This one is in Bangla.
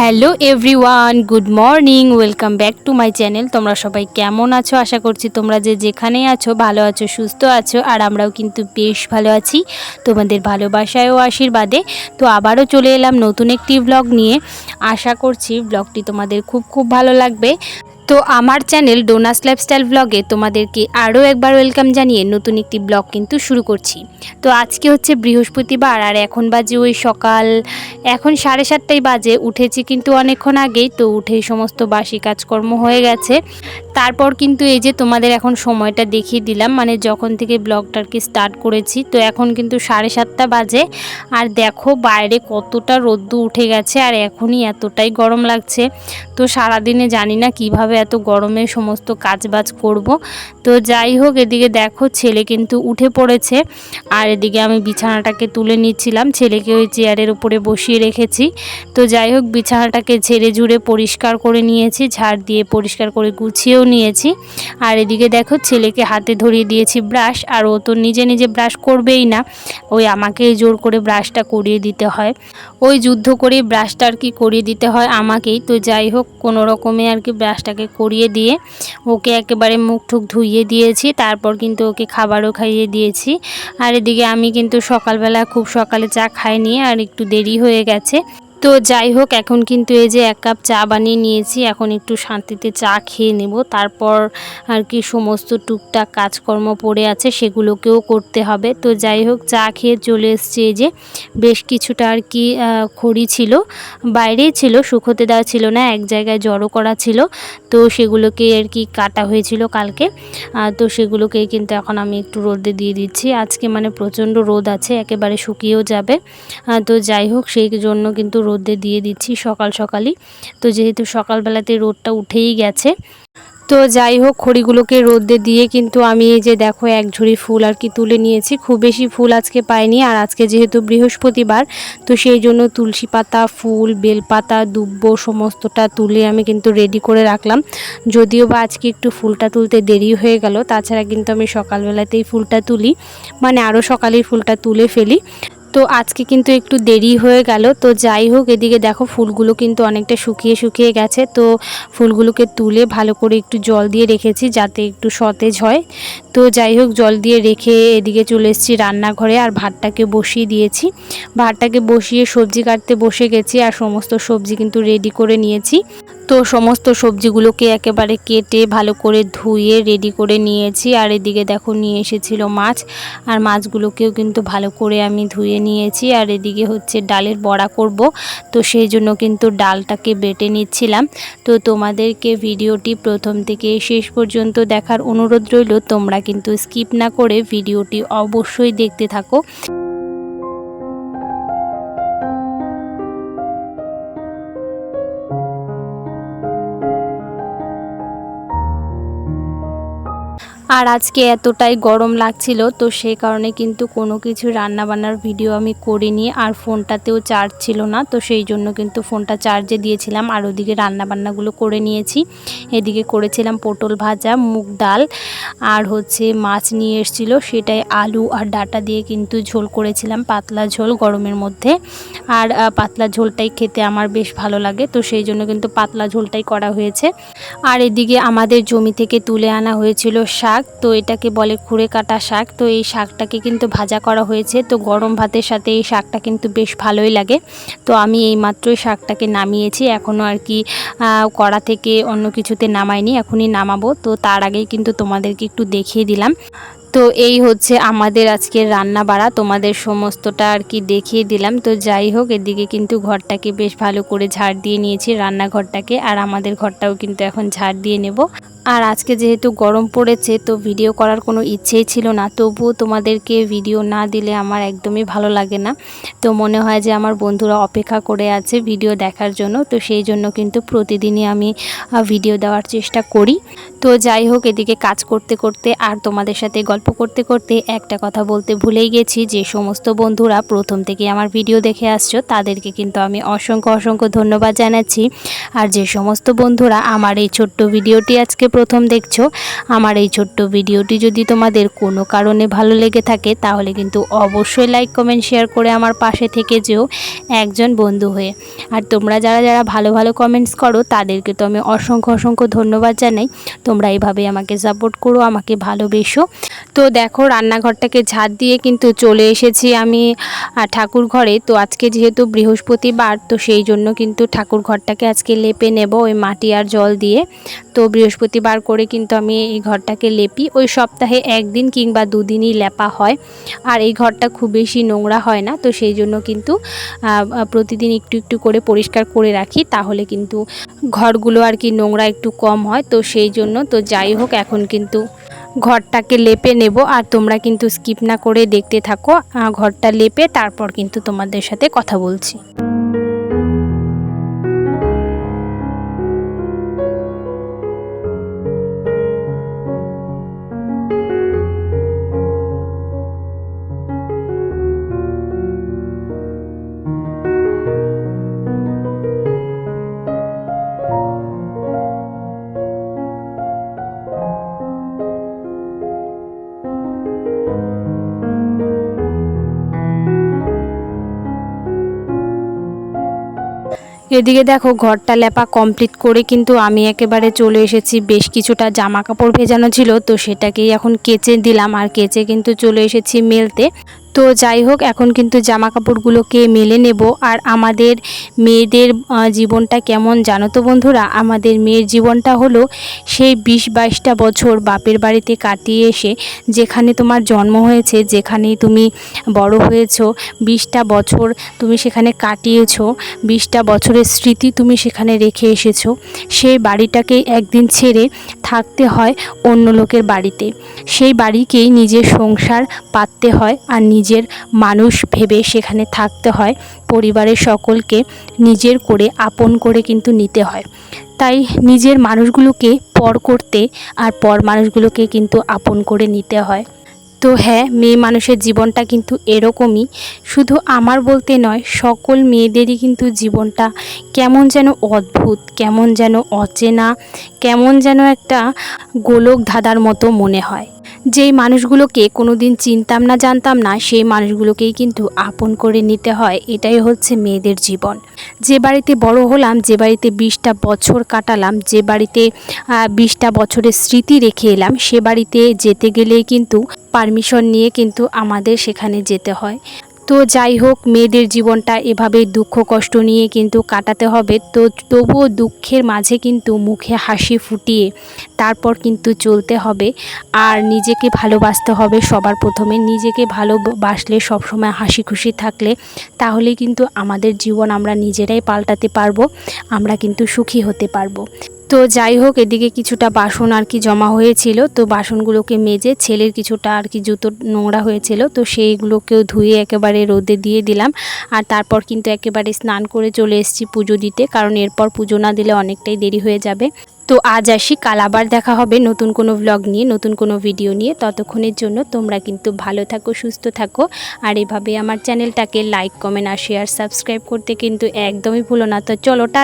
hello everyone, good morning, welcome back to my channel. তোমরা সবাই কেমন আছো? আশা করছি তোমরা যে যেখানে আছো, ভালো আছো, সুস্থ আছো, আর আমরাও কিন্তু বেশ ভালো আছি। তোমাদের ভালোবাসায় ও আশীর্বাদে। তো আবারও চলে এলাম নতুন একটি ব্লগ নিয়ে। আশা করছি ব্লগটি তোমাদের খুব খুব ভালো লাগবে। তো আমার চ্যানেল ডোনাস লাইফস্টাইল ব্লগে তোমাদেরকে আরও একবার ওয়েলকাম জানিয়ে নতুন একটি ব্লগ কিন্তু শুরু করছি। তো আজকে হচ্ছে বৃহস্পতিবার আর এখন বাজে ওই সকাল, এখন সাড়ে সাতটায় বাজে, উঠেছি কিন্তু অনেকক্ষণ আগেই, তো উঠে সমস্ত বাসি কাজকর্ম হয়ে গেছে। তারপর কিন্তু এই যে তোমাদের এখন সময়টা দেখিয়ে দিলাম মানে যখন থেকে ব্লগটার কি স্টার্ট করেছি, তো এখন কিন্তু সাড়ে সাতটা বাজে। আর দেখো বাইরে কতটা রোদ্দু উঠে গেছে, আর এখনই এতটাই গরম লাগছে। তো সারাদিনে জানি না কীভাবে এত গরমে সমস্ত কাজবাজ করব। তো যাই হোক, এদিকে দেখো ছেলে কিন্তু উঠে পড়েছে। আর এদিকে আমি বিছানাটাকে তুলে নিচ্ছিলাম, ছেলেকে ওই চেয়ারের উপরে বসিয়ে রেখেছি। তো যাই হোক, বিছানাটাকে ঝেড়ে ঝুড়ে পরিষ্কার করে নিয়েছি, ঝাড় দিয়ে পরিষ্কার করে গুছিয়েও নিয়েছি। আর এদিকে দেখো ছেলেকে হাতে ধরিয়ে দিয়েছি ব্রাশ, আর ও তো নিজে নিজে ব্রাশ করবেই না। ওই আমাকে জোর করে ব্রাশটা করিয়ে দিতে হয়। ওই যুদ্ধ করে ব্রাশটা আর কি করিয়ে দিতে হয় আমাকেই। তো যাই হোক, কোনো রকমে আর কি ব্রাশটাকে করিয়ে দিয়ে ওকে একেবারে মুখ ঠুক ধুইয়ে দিয়েছি। তারপর কিন্তু ওকে খাবারও খাইয়ে দিয়েছি। আর এদিকে আমি কিন্তু সকালবেলা, খুব সকালে চা খাইনি, আর একটু দেরি হয়ে গেছে। তো যাই হোক, এখন কিন্তু এই যে এক কাপ চা বানিয়ে নিয়েছি, এখন একটু শান্তিতে চা খেয়ে নেব। তারপর আর কি সমস্ত টুকটাক কাজকর্ম পড়ে আছে, সেগুলোকেও করতে হবে। তো যাই হোক, চা খেয়ে চলে এসছি এই যে। বেশ কিছুটা আর কি খড়ি ছিল বাইরেই ছিল, শুকোতে দেওয়া ছিল না, এক জায়গায় জড়ো করা ছিল। তো সেগুলোকে আর কি কাটা হয়েছিল কালকে। তো সেগুলোকে কিন্তু এখন আমি একটু রোদে দিয়ে দিচ্ছি। আজকে মানে প্রচণ্ড রোদ আছে, একেবারে শুকিয়েও যাবে। তো যাই হোক, সেই জন্য কিন্তু রোদে দিয়ে দিচ্ছি সকাল সকালই। তো যেহেতু সকালবেলাতে রোদটা উঠেই গেছে, তো যাই হোক খড়িগুলোকে রোদে দিয়ে কিন্তু আমি এই যে দেখো এক ঝুড়ি ফুল আর কি তুলে নিয়েছি। খুব বেশি ফুল আজকে পাইনি আর আজকে যেহেতু বৃহস্পতিবার, তো সেই জন্য তুলসী পাতা, ফুল, বেলপাতা, দুব্ব সমস্তটা তুলে আমি কিন্তু রেডি করে রাখলাম। যদিও বা আজকে একটু ফুলটা তুলতে দেরি হয়ে গেল, তাছাড়া কিন্তু আমি সকালবেলাতেই ফুলটা তুলি। মানে আরও সকালেই ফুলটা তুলে ফেলি। তো আজকে কিন্তু একটু দেরি হয়ে গেল। তো যাই হোক, এদিকে দেখো ফুলগুলো কিন্তু অনেকটা শুকিয়ে শুকিয়ে গেছে। তো ফুলগুলোকে তুলে ভালো করে একটু জল দিয়ে রেখেছি যাতে একটু সতেজ হয়। তো যাই হোক, জল দিয়ে রেখে এদিকে চলে এসেছি রান্নাঘরে আর ভাতটাকে বসিয়ে দিয়েছি। ভাতটাকে বসিয়ে সবজি কাটতে বসে গেছি আর সমস্ত সবজি কিন্তু রেডি করে নিয়েছি। তো সমস্ত সবজিগুলোকে একেবারে কেটে ভালো করে ধুয়ে রেডি করে নিয়েছি। আর এদিকে দেখো নিয়ে এসেছিল মাছ। আর মাছগুলোকেও কিন্তু ভালো করে আমি ধুয়ে নিয়েছি। আর এদিকে হচ্ছে ডালের বড়া করব। তো সেই জন্য কিন্তু ডালটাকে বেটে নিচ্ছিলাম। তো তোমাদেরকে ভিডিওটি প্রথম থেকে শেষ পর্যন্ত দেখার অনুরোধ রইল। তোমরা কিন্তু স্কিপ না করে ভিডিওটি অবশ্যই দেখতে থাকো। আর আজকে এতটাই গরম লাগছিল, তো সেই কারণে কিন্তু কোনো কিছু রান্না বান্নার ভিডিও আমি করিনি, আর ফোনটাতেও চার্জ ছিল না, তো সেই জন্য কিন্তু ফোনটা চার্জে দিয়েছিলাম, আর ওদিকে রান্না বান্নাগুলো করে নিয়েছি। এদিকে করেছিলাম পটল ভাজা, মুগ ডাল, আর হচ্ছে মাছ নিয়ে এসেছিল, সেটাই আলু আর ডাটা দিয়ে কিন্তু ঝোল করেছিলাম, পাতলা ঝোল গরমের মধ্যে। আর পাতলা ঝোলটাই খেতে আমার বেশ ভালো লাগে, তো সেই জন্য কিন্তু পাতলা ঝোলটাই করা হয়েছে। আর এদিকে আমাদের জমি থেকে তুলে আনা হয়েছিল শাক শাক, তো এটাকে বলে খুঁড়ে কাটা শাক। তো এই শাকটাকে কিন্তু ভাজা করা হয়েছে। তো গরম ভাতের সাথে এই শাকটা কিন্তু বেশ ভালোই লাগে। তো আমি এই মাত্রই শাকটাকে নামিয়েছি। এখনও আর কি কড়া থেকে অন্য কিছুতে নামাইনি। এখনই নামাবো। তো তার আগেই কিন্তু তোমাদেরকে একটু দেখিয়ে দিলাম। তো এই হচ্ছে আমাদের আজকের রান্না বাড়া তোমাদের সমস্তটা আর কি দেখিয়ে দিলাম। তো যাই হোক, এদিকে কিন্তু ঘরটাকে বেশ ভালো করে ঝাড় দিয়ে নিয়েছি রান্নাঘরটাকে। আর আমাদের ঘরটাও কিন্তু এখন ঝাড় দিয়ে নেব। আর আজকে যেহেতু গরম পড়েছে, তো ভিডিও করার কোনো ইচ্ছেই ছিল না। তবুও তোমাদেরকে ভিডিও না দিলে আমার একদমই ভালো লাগে না। তো মনে হয় যে আমার বন্ধুরা অপেক্ষা করে আছে ভিডিও দেখার জন্য। তো সেই জন্য কিন্তু প্রতিদিনই আমি ভিডিও দেওয়ার চেষ্টা করি। তো যাই হোক, এদিকে কাজ করতে করতে আর তোমাদের সাথে গল্প করতে করতে একটা কথা বলতে ভুলেই গেছি। যে সমস্ত বন্ধুরা প্রথম থেকে আমার ভিডিও দেখে আসছো, তাদেরকে কিন্তু আমি অসংখ্য অসংখ্য ধন্যবাদ জানাচ্ছি। আর যে সমস্ত বন্ধুরা আমার এই ছোট্ট ভিডিওটি আজকে প্রথম দেখছ, আমার এই ছোট্ট ভিডিওটি যদি তোমাদের কোনো কারণে ভালো লেগে থাকে, তাহলে কিন্তু অবশ্যই লাইক, কমেন্ট, শেয়ার করে আমার পাশে থেকে যেও একজন বন্ধু হয়ে। আর তোমরা যারা যারা ভালো ভালো কমেন্টস করো, তাদেরকে তো আমি অসংখ্য অসংখ্য ধন্যবাদ জানাই। তোমরা এইভাবে আমাকে সাপোর্ট করো, আমাকে ভালোবেসো। তো দেখো, রান্নাঘরটাকে ঝাড় দিয়ে কিন্তু চলে এসেছি আমি ঠাকুর ঘরে। তো আজকে যেহেতু বৃহস্পতিবার, তো সেই জন্য কিন্তু ঠাকুর ঘরটাকে আজকে লেপে নেব ওই মাটি আর জল দিয়ে। তো বৃহস্পতিবার করে কিন্তু আমি এই ঘরটাকে লেপি। ওই সপ্তাহে একদিন কিংবা দুদিনই লেপা হয়। আর এই ঘরটা খুব বেশি নোংরা হয় না, তো সেই জন্য কিন্তু প্রতিদিন একটু একটু করে পরিষ্কার করে রাখি। তাহলে কিন্তু ঘরগুলো আর কি নোংরা একটু কম হয়। তো সেই জন্য তো যাই হোক, এখন কিন্তু ঘরটাকে লেপে নেব আর তোমরা কিন্তু স্কিপ না করে দেখতে থাকো। ঘরটা লেপে তারপর কিন্তু তোমাদের সাথে কথা বলছি। এদিকে দেখো, ঘরটা লেপা কমপ্লিট করে কিন্তু আমি একেবারে চলে এসেছি। বেশ কিছুটা জামা কাপড় ভেজানো ছিল, তো সেটাকেই এখন কেচে দিলাম। আর কেচে কিন্তু চলে এসেছি মেলতে। তো যাই হোক, এখন কিন্তু জামা কাপড়গুলোকে মেলে নেব। আর আমাদের মেয়েদের জীবনটা কেমন জানো তো বন্ধুরা? আমাদের মেয়ের জীবনটা হলো সেই বিশ বাইশটা বছর বাপের বাড়িতে কাটিয়ে এসে, যেখানে তোমার জন্ম হয়েছে, যেখানেই তুমি বড় হয়েছো, বিশটা বছর তুমি সেখানে কাটিয়েছো, বিশটা বছরের স্মৃতি তুমি সেখানে রেখে এসেছ। সেই বাড়িটাকে একদিন ছেড়ে থাকতে হয় অন্য লোকের বাড়িতে। সেই বাড়িকেই নিজের সংসার পাততে হয় আর নিজের মানুষ ভেবে সেখানে থাকতে হয়। পরিবারের সকলকে নিজের করে আপন করে কিন্তু নিতে হয়। তাই নিজের মানুষগুলোকে পর করতে আর পর মানুষগুলোকে কিন্তু আপন করে নিতে হয়। তো হ্যাঁ মেয়ে মানুষের জীবনটা কিন্তু এরকমই। শুধু আমার বলতে নয়, সকল মেয়েদেরই কিন্তু জীবনটা কেমন যেন অদ্ভুত, কেমন যেন অচেনা, কেমন যেন একটা গোলক ধাঁধার মতো মনে হয়। যেই মানুষগুলোকে কোনো দিন চিনতাম না, জানতাম না, সেই মানুষগুলোকেই কিন্তু আপন করে নিতে হয়। এটাই হচ্ছে মেয়েদের জীবন। যে বাড়িতে বড় হলাম, যে বাড়িতে বিশটা বছর কাটালাম, যে বাড়িতে বিশটা বছরের স্মৃতি রেখে এলাম, সে বাড়িতে যেতে গেলেই কিন্তু পারমিশন নিয়ে কিন্তু আমাদের সেখানে যেতে হয়। তো যাই হোক, মেয়েদের জীবনটা এভাবে দুঃখ, কষ্ট নিয়ে কিন্তু কাটাতে হবে। তো তবুও দুঃখের মাঝে কিন্তু মুখে হাসি ফুটিয়ে তারপর কিন্তু চলতে হবে। আর নিজেকে ভালোবাসতে হবে সবার প্রথমে। নিজেকে ভালোবাসলে সবসময় হাসি খুশি থাকলে তাহলেই কিন্তু আমাদের জীবন আমরা নিজেরাই পাল্টাতে পারব, আমরা কিন্তু সুখী হতে পারব। তো যাই হোক, এদিকে কিছুটা বাসন আর কি জমা হয়েছিল। তো বাসনগুলোকে মেজে ছেলের কিছুটা আর কি জুতো নোংরা হয়েছিল। তো সেইগুলোকেও ধুয়ে একেবারে রোদে দিয়ে দিলাম। আর তারপর কিন্তু একেবারে স্নান করে চলে এসেছি পুজো দিতে, কারণ এরপর পুজো না দিলে অনেকটাই দেরি হয়ে যাবে। তো আজ আসি, কাল আবার দেখা হবে নতুন কোনো ব্লগ নিয়ে, নতুন কোনো ভিডিও নিয়ে। ততক্ষণের জন্য তোমরা কিন্তু ভালো থাকো, সুস্থ থাকো। আর এভাবে আমার চ্যানেলটাকে লাইক কমেন্ট আর শেয়ার সাবস্ক্রাইব করতে কিন্তু একদমই ভুলো না। তো চলো, টা